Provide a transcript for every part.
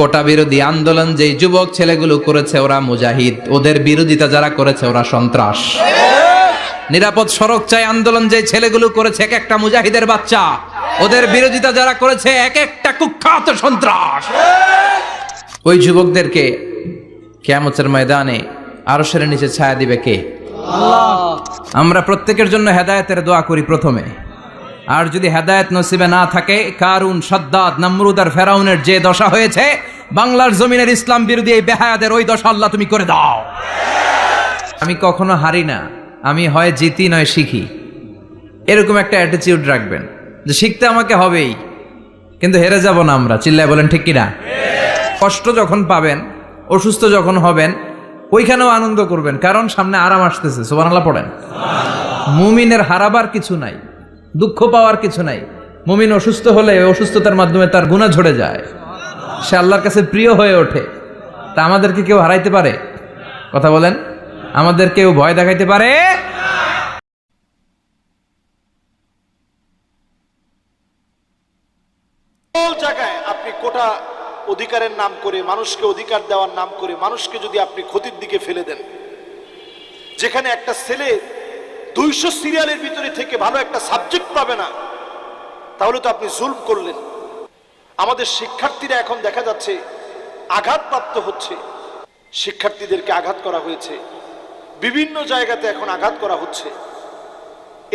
কোটা বিরোধী আন্দোলন যেই যুবক ছেলেগুলো করেছে ওরা মুজাহিদ। ওদের বিরোধিতা যারা করেছে ওরা সন্ত্রাস। নিরাপদ সড়ক চাই আন্দোলন যে ছেলেগুলো করেছে এক একটা মুজাহিদের বাচ্চা। ওদের বিরোধিতা যারা করেছে এক একটা কুখ্যাত সন্ত্রাস। ওই যুবকদেরকে কেয়ামতের ময়দানে আরও সেরে নিচে ছায়া দিবে কে? আমরা প্রত্যেকের জন্য হেদায়েতের দোয়া করি প্রথমে। আর যদি হেদায়েত নসিবে না থাকে, কারুন, সদ্দাদ, নমরুদ আর ফেরাউনের যে দশা হয়েছে, বাংলার জমিনের ইসলাম বিরোধী এই বেহায়াদের ওই দশা আল্লাহ তুমি করে দাও। আমি কখনো হারি না, আমি হয় জিতি নয় শিখি। এরকম একটা অ্যাটিটিউড রাখবেন, যে শিখতে আমাকে হবেই, কিন্তু হেরে যাব না আমরা। চিল্লায় বলেন, ঠিক কিনা? কষ্ট যখন পাবেন, অসুস্থ যখন হবেন, ওইখানেও আনন্দ করবেন, কারণ সামনে আরাম আসতেছে। সোবানাল্লাহ পড়েন। মুমিনের হারাবার কিছু নাই। দুঃখ পাওয়ার কিছু নাই। মমিন অসুস্থ হলে অসুস্থতার মাধ্যমে তার গুণা ঝরে যায়। সে আল্লাহর কাছে প্রিয় হয়ে ওঠে। তা আমাদেরকে কেউ হারাইতে পারে? কথা বলেন। আমাদের কেউ ভয় দেখাইতে পারে? আপনি কোটা অধিকারের নাম করে, মানুষকে অধিকার দেওয়ার নাম করে, মানুষকে যদি আপনি ক্ষতির দিকে ফেলে দেন, যেখানে একটা ছেলে দুইশো সিরিয়ালের ভিতরে থেকে ভালো একটা সাবজেক্ট পাবে না, তাহলে তো আপনি জুলম করলেন। আমাদের শিক্ষার্থীরা এখন দেখা যাচ্ছে আঘাতপ্রাপ্ত হচ্ছে। শিক্ষার্থীদেরকে আঘাত করা হয়েছে। বিভিন্ন জায়গাতে এখন আঘাত করা হচ্ছে।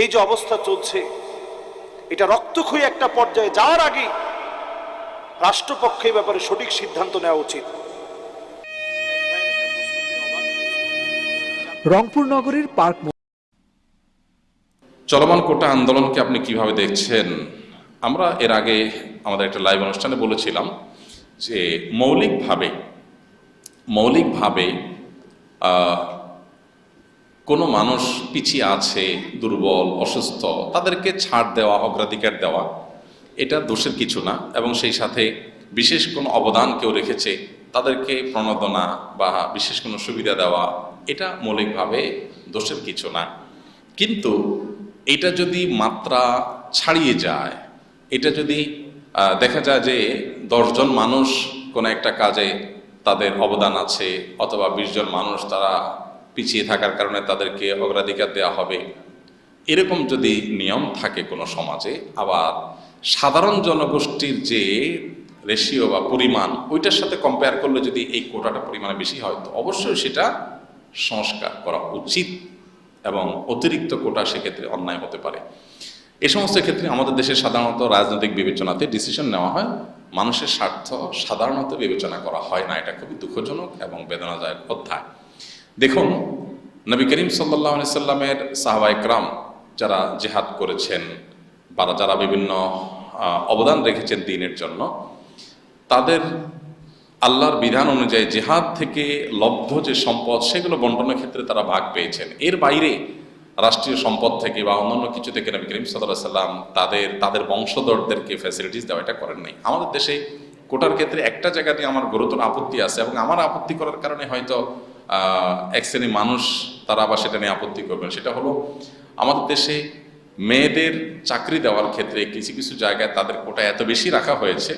এই যে অবস্থা চলছে, এটা রক্তক্ষয়ী একটা পর্যায়ে যাওয়ার আগে রাষ্ট্রপক্ষে ব্যাপারে সঠিক সিদ্ধান্ত নেওয়া উচিত। রংপুর নগরীর পার্ক চলমান কোটা আন্দোলনকে আপনি কীভাবে দেখছেন? আমরা এর আগে আমাদের একটা লাইভ অনুষ্ঠানে বলেছিলাম যে মৌলিকভাবে মৌলিকভাবে কোনো মানুষ পিছিয়ে আছে, দুর্বল, অসুস্থ, তাদেরকে ছাড় দেওয়া, অগ্রাধিকার দেওয়া, এটা দোষের কিছু না এবং সেই সাথে বিশেষ কোনো অবদান কেউ রেখেছে, তাদেরকে প্রণোদনা বা বিশেষ কোনো সুবিধা দেওয়া, এটা মৌলিকভাবে দোষের কিছু না। কিন্তু এটা যদি মাত্রা ছাড়িয়ে যায়, এটা যদি দেখা যায় যে দশজন মানুষ কোনো একটা কাজে তাদের অবদান আছে অথবা বিশজন মানুষ তারা পিছিয়ে থাকার কারণে তাদেরকে অগ্রাধিকার দেওয়া হবে, এরকম যদি নিয়ম থাকে কোনো সমাজে, আবার সাধারণ জনগোষ্ঠীর যে রেশিও বা পরিমাণ, ওইটার সাথে কম্পেয়ার করলে যদি এই কোটাটা পরিমাণে বেশি হয়, তো অবশ্যই সেটা সংস্কার করা উচিত। এবং অতিরিক্ত কোটা সেক্ষেত্রে অন্যায় হতে পারে। এ সমস্ত ক্ষেত্রে আমাদের দেশে সাধারণত রাজনৈতিক বিবেচনাতে ডিসিশন নেওয়া হয়। মানুষের স্বার্থ সাধারণত বিবেচনা করা হয় না। এটা খুবই দুঃখজনক এবং বেদনাদায়ক অধ্যায়। দেখুন, নবী করিম সাল্লাহ সাল্লামের সাহাবা ইকরাম যারা জেহাদ করেছেন বা যারা বিভিন্ন অবদান রেখেছেন দিনের জন্য, তাদের আল্লাহর বিধান অনুযায়ী জেহাদ থেকে লব্ধ যে সম্পদ, সেগুলো বন্টনের ক্ষেত্রে তারা ভাগ পেয়েছেন। এর বাইরে রাষ্ট্রীয় সম্পদ থেকে বা অন্যান্য কিছু থেকে নবী করিম সাল্লাহ সাল্লাম তাদের তাদের বংশধরদেরকে ফ্যাসিলিটিস দেওয়া, এটা করেন নাই। আমাদের দেশে কোটার ক্ষেত্রে একটা জায়গাতে আমার গুরুতর আপত্তি আছে এবং আমার আপত্তি করার কারণে হয়তো এক শ্রেণি মানুষ তারা আবার সেটা নিয়ে আপত্তি করবেন। সেটা হলো, আমাদের দেশে মেয়েদের চাকরি দেওয়ার ক্ষেত্রে কিছু কিছু জায়গায় তাদের কোটা এত বেশি রাখা হয়েছে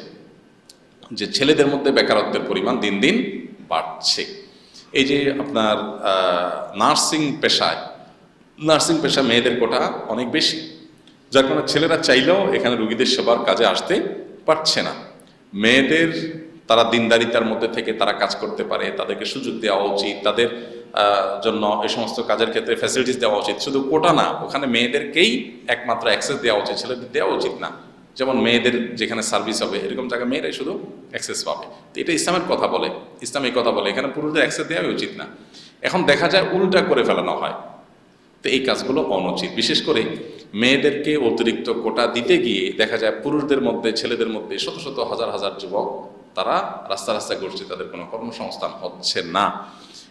যে ছেলেদের মধ্যে বেকারত্বের পরিমাণ দিন দিন বাড়ছে। এই যে আপনার নার্সিং পেশায়, নার্সিং পেশা মেয়েদের কোটা অনেক বেশি। যার কারণে ছেলেরা চাইলেও এখানে রুগীদের সেবার কাজে আসতে পারছে না। মেয়েদের তারা দিনদারিতার মধ্যে থেকে তারা কাজ করতে পারে, তাদেরকে সুযোগ দেওয়া উচিত, তাদের জন্য এই সমস্ত কাজের ক্ষেত্রে ফ্যাসিলিটিস দেওয়া উচিত। শুধু কোটা না, ওখানে মেয়েদেরকেই একমাত্র অ্যাক্সেস দেওয়া উচিত, ছেলেদের দেওয়া উচিত না। যেমন মেয়েদের যেখানে সার্ভিস হবে, এরকম জায়গায় মেয়েরাই শুধু অ্যাক্সেস পাবে। তো এটা ইসলামের কথা বলে, ইসলাম এই কথা বলে, এখানে পুরুষদের অ্যাক্সেস দেওয়া উচিত না। এখন দেখা যায় উল্টা করে ফেলানো হয়। তো এই কাজগুলো অনুচিত। বিশেষ করে মেয়েদেরকে অতিরিক্ত কোটা দিতে গিয়ে দেখা যায় পুরুষদের মধ্যে, ছেলেদের মধ্যে শত শত হাজার হাজার যুবক, তারা রাস্তা রাস্তায় ঘুরছে, তাদের কোনো কর্মসংস্থান হচ্ছে না।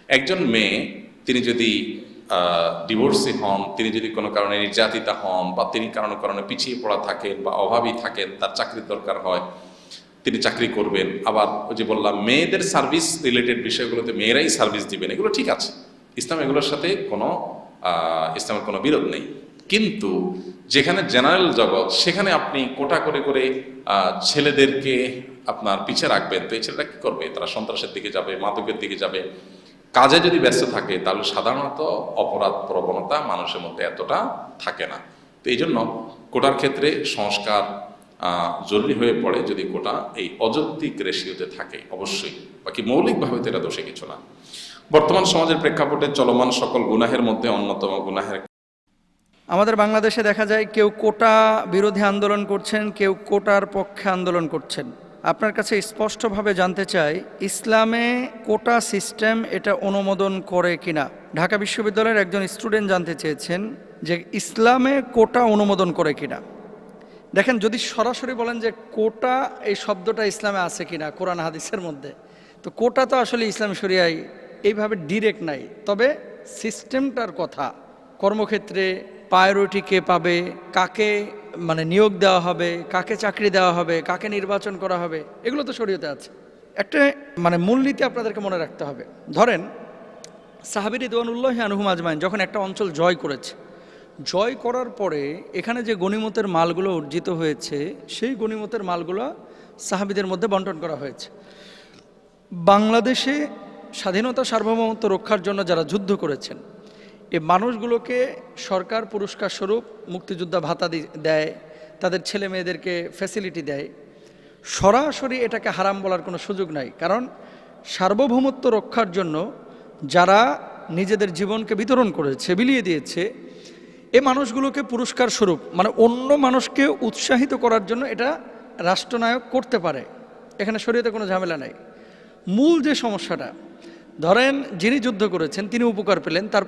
একজন মেয়ে, তিনি যদি ডিভোর্সি হন, তিনি যদি কোনো কারণে নির্যাতিতা হন বা তিনি কারণে কারণে পিছিয়ে পড়া থাকেন বা অভাবী থাকেন, তার চাকরির দরকার হয়, তিনি চাকরি করবেন। আবার ওই যে বললাম, মেয়েদের সার্ভিস রিলেটেড বিষয়গুলোতে মেয়েরাই সার্ভিস দিবেন, এগুলো ঠিক আছে। ইসলাম এগুলোর সাথে কোনো ইসলামের কোনো বিরোধ নেই। কিন্তু যেখানে জেনারেল জগৎ, সেখানে আপনি কোটা করে করে ছেলেদেরকে আপনার পিছিয়ে রাখবেন। তো এই ছেলেটা কী করবে? তারা সন্ত্রাসের দিকে যাবে, মাদকের দিকে যাবে। কাজে যদি ব্যস্ত থাকে, তাহলে সাধারণত অপরাধ প্রবণতা মানুষের মধ্যে এতটা থাকে না। তো এই জন্য কোটার ক্ষেত্রে সংস্কার জরুরি হয়ে পড়ে যদি কোটা এই অযৌক্তিক রেশিওতে থাকে, অবশ্যই। বাকি মৌলিকভাবে তো এটা দোষে কিছু না। বর্তমান সমাজের প্রেক্ষাপটে চলমান সকল গুনাহের মধ্যে অন্যতম গুনাহের আমাদের বাংলাদেশে দেখা যায় কেউ কোটা বিরোধী আন্দোলন করছেন, কেউ কোটার পক্ষে আন্দোলন করছেন। আপনার কাছে স্পষ্টভাবে জানতে চাই, ইসলামে কোটা সিস্টেম এটা অনুমোদন করে কিনা? ঢাকা বিশ্ববিদ্যালয়ের একজন স্টুডেন্ট জানতে চেয়েছেন যে ইসলামে কোটা অনুমোদন করে কিনা। দেখেন, যদি সরাসরি বলেন যে কোটা এই শব্দটা ইসলামে আছে কিনা, কোরআন হাদিসের মধ্যে, তো কোটা তো আসলে ইসলাম শরিয়ায় এইভাবে ডিরেক্ট নাই। তবে সিস্টেমটার কথা, কর্মক্ষেত্রে প্রায়োরিটি কে পাবে, কাকে মানে নিয়োগ দেওয়া হবে, কাকে চাকরি দেওয়া হবে, কাকে নির্বাচন করা হবে, এগুলো তো শরীয়তে আছে। একটা মানে মূলনীতি আপনাদেরকে মনে রাখতে হবে। ধরেন, সাহাবির রিদওয়ানুল্লাহ আনহুম আজমাইন যখন একটা অঞ্চল জয় করেছে, জয় করার পরে এখানে যে গণিমতের মালগুলো অর্জিত হয়েছে, সেই গণিমতের মালগুলো সাহাবিদের মধ্যে বন্টন করা হয়েছে। বাংলাদেশে স্বাধীনতা সার্বভৌমত্ব রক্ষার জন্য যারা যুদ্ধ করেছেন এই মানুষগুলোকে সরকার পুরস্কার স্বরূপ মুক্তিযোদ্ধা ভাতা দেয়, তাদের ছেলে মেয়েদেরকে ফ্যাসিলিটি দেয়। সরাসরি এটাকে হারাম বলার কোনো সুযোগ নাই, কারণ সার্বভৌমত্ব রক্ষার জন্য যারা নিজেদের জীবনকে বিতরণ করেছে, বিলিয়ে দিয়েছে, এ মানুষগুলোকে পুরস্কার স্বরূপ মানে অন্য মানুষকে উৎসাহিত করার জন্য এটা রাষ্ট্রনায়ক করতে পারে। এখানে শরীয়তে কোনো ঝামেলা নাই। মূল যে সমস্যাটা ধরেন যিনি যুদ্ধ করেছেন, তিনি উপকার পেলেন, তার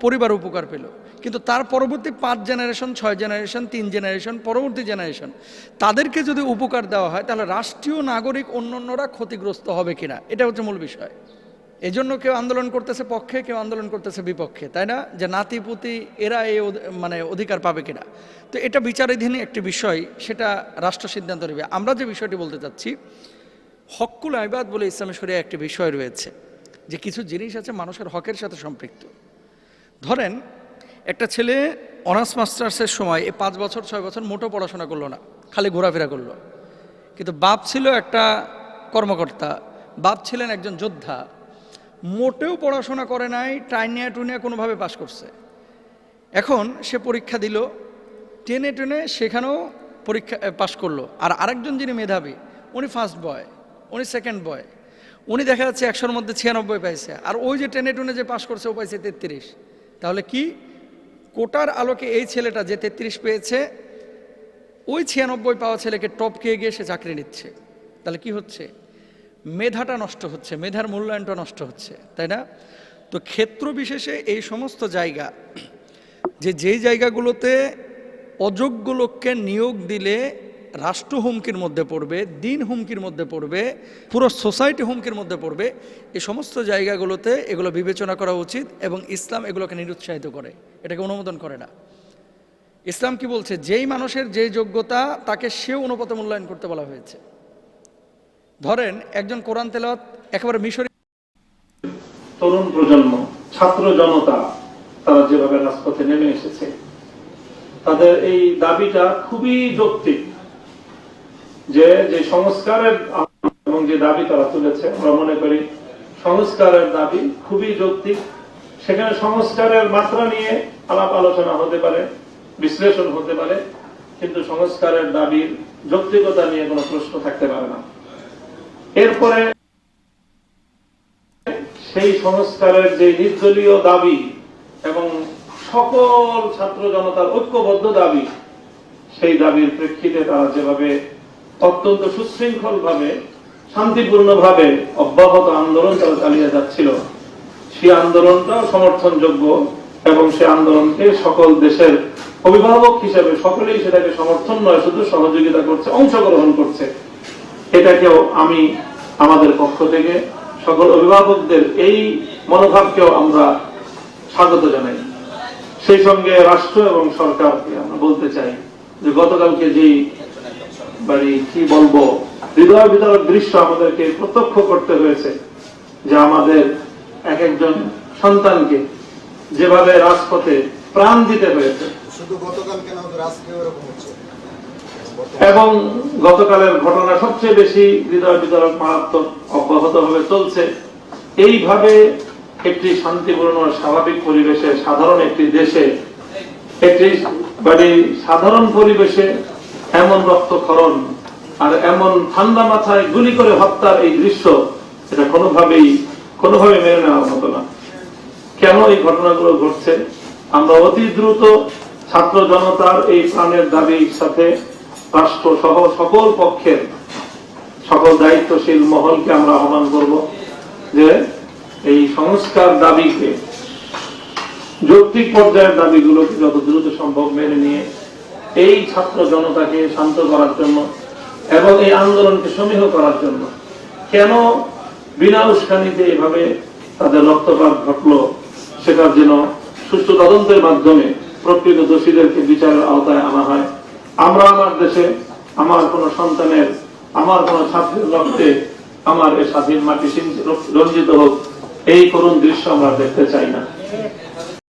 পরিবার উপকার পেল। কিন্তু তার পরবর্তী পাঁচ জেনারেশন ছয় জেনারেশন তিন জেনারেশন পরবর্তী জেনারেশন তাদেরকে যদি উপকার দেওয়া হয়, তাহলে রাষ্ট্রীয় নাগরিক অন্যান্যরা ক্ষতিগ্রস্ত হবে কিনা? এটা হচ্ছে মূল বিষয়। এই জন্য কেউ আন্দোলন করতেছে পক্ষে, কেউ আন্দোলন করতেছে বিপক্ষে, তাই না? যে নাতিপুতি, এরা এই মানে অধিকার পাবে কিনা? তো এটা বিচারাধীন একটি বিষয়, সেটা রাষ্ট্র সিদ্ধান্ত নেবে। আমরা যে বিষয়টি বলতে চাচ্ছি হকুল আইবাদ বলে ইসলামী একটি বিষয় রয়েছে। যে কিছু জিনিস আছে মানুষের হকের সাথে সম্পৃক্ত। ধরেন, একটা ছেলে অনার্স মাস্টার্সের সময় এই পাঁচ বছর, ছয় বছর মোটো পড়াশোনা করল না, খালি ঘোরাফেরা করল। কিন্তু বাপ ছিল একটা কর্মকর্তা, বাপ ছিলেন একজন যোদ্ধা, মোটেও পড়াশোনা করে নাই, টাইনিয়া টুনিয়া কোনোভাবে পাশ করছে। এখন সে পরীক্ষা দিল, টেনে টেনে সেখানেও পরীক্ষা পাশ করল। আর আরেকজন যিনি মেধাবী, উনি ফার্স্ট বয় উনি সেকেন্ড বয় উনি দেখা যাচ্ছে একশোর মধ্যে ছিয়ানব্বই পাইছে। আর ওই যে টেনে টুনে যে পাশ করছে, ও পাইছে তেত্রিশ। তাহলে কি? কোটার আলোকে এই ছেলেটা যে তেত্রিশ পেয়েছে, ওই ছিয়ানব্বই পাওয়া ছেলেকে টপকে গিয়ে সে চাকরি নিচ্ছে। তাহলে কি হচ্ছে? মেধাটা নষ্ট হচ্ছে, মেধার মূল্যায়নটা নষ্ট হচ্ছে, তাই না? তো ক্ষেত্র বিশেষে এই সমস্ত জায়গা, যে যেই জায়গাগুলোতে অযোগ্য লোককে নিয়োগ দিলে রাষ্ট্র হুমকির মধ্যে পড়বে, দিন হুমকির মধ্যে পড়বে, পুরো সোসাইটি হুমকির মধ্যে পড়বে এই সমস্ত জায়গাগুলোতে এগুলো বিবেচনা করা উচিত এবং ইসলাম এগুলোকে নিরুৎসাহিত করে। এটাকে অনুমোদন করে না। ইসলাম কি বলছে? যেই মানুষের যে যোগ্যতা, তাকে সে অনুপাতে মূল্যায়ন করতে বলা হয়েছে। ধরেন, একজন কোরআন তেলাওয়াত একেবারে মিশরি তরুণ প্রজন্ম, ছাত্র জনতা, তারা যেভাবে রাজপথে নেমে এসেছে, তাদের এই দাবিটা খুবই যৌক্তিক। যে যে সংস্কারের এবং যে দাবি তারা তুলেছে, আমরা মনে করি সংস্কারের দাবি খুবই যৌক্তিক। সেখানে সংস্কারের মাত্রা নিয়ে আলাপ আলোচনা হতে পারে, বিশ্লেষণ হতে পারে, কিন্তু সংস্কারের দাবির যৌক্তিকতা নিয়ে কোনো প্রশ্ন থাকতে পারে না। এরপরে সেই সংস্কারের যে নির্দলীয় দাবি এবং সকল ছাত্র জনতার ঐক্যবদ্ধ দাবি, সেই দাবির প্রেক্ষিতে তারা যেভাবে অত্যন্ত সুশৃঙ্খল ভাবে শান্তিপূর্ণ ভাবে অব্যাহত আন্দোলন তারা চালিয়ে যাচ্ছিল। সেই আন্দোলনটাও সমর্থনযোগ্য এবং সে আন্দোলনকে সকল দেশের অভিভাবক হিসেবে সকলেই সেটাকে সমর্থন নয়, শুধু সহযোগিতা করছে, অংশগ্রহণ করছে। এটাকেও আমি আমাদের পক্ষ থেকে সকল অভিভাবকদের এই মনোভাবকেও আমরা স্বাগত জানাই। সেই সঙ্গে রাষ্ট্র এবং সরকারকে আমরা বলতে চাই যে গতকালকে যেই বাড়ি কি বলব? হৃদয় বিতরক দৃশ্য আমাদেরকে প্রত্যক্ষ করতে হয়েছে যে আমাদের এক একজন সন্তানকে যেভাবে রাজপথে প্রাণ দিতে হয়েছে। শুধু গতকাল কেন আজকে ওরকম হচ্ছে? এবং গতকালের ঘটনা সবচেয়ে বেশি হৃদয় বিতরক মারাত্মক অব্যাহতভাবে চলছে। এইভাবে একটি শান্তিপূর্ণ স্বাভাবিক পরিবেশে সাধারণ একটি দেশে একটি মানে সাধারণ পরিবেশে এমন রক্তক্ষরণ আর এমন ঠান্ডা মাথায় গুলি করে হত্যার এই দৃশ্য এটা কোনোভাবেই, কোনোভাবে মেনে নেওয়ার মতো না। কেন এই ঘটনাগুলো ঘটছে? আমরা অতি দ্রুত ছাত্র জনতার এই প্রাণের দাবির সাথে রাষ্ট্র সহ সকল পক্ষের সকল দায়িত্বশীল মহলকে আমরা আহ্বান করব যে এই সংস্কার দাবিকে, যৌক্তিক পর্যায়ের দাবিগুলোকে যত দ্রুত সম্ভব মেনে নিয়ে এই ছাত্র জনতাকে শান্ত করার জন্য এবং এই আন্দোলনকে সমীহ করার জন্য কেন বিনা উস্কানিতে এভাবে তাদের রক্তপাত ঘটলো, সেটার যেন সুষ্ঠু তদন্তের মাধ্যমে প্রকৃত দোষীদেরকে বিচারের আওতায় আনা হয়। আমরা আমার দেশে আমার কোন সন্তানের, আমার কোন ছাত্রের রক্তে আমার এই স্বাধীন মাটি রঞ্জিত হোক, এই করুণ দৃশ্য আমরা দেখতে চাই না।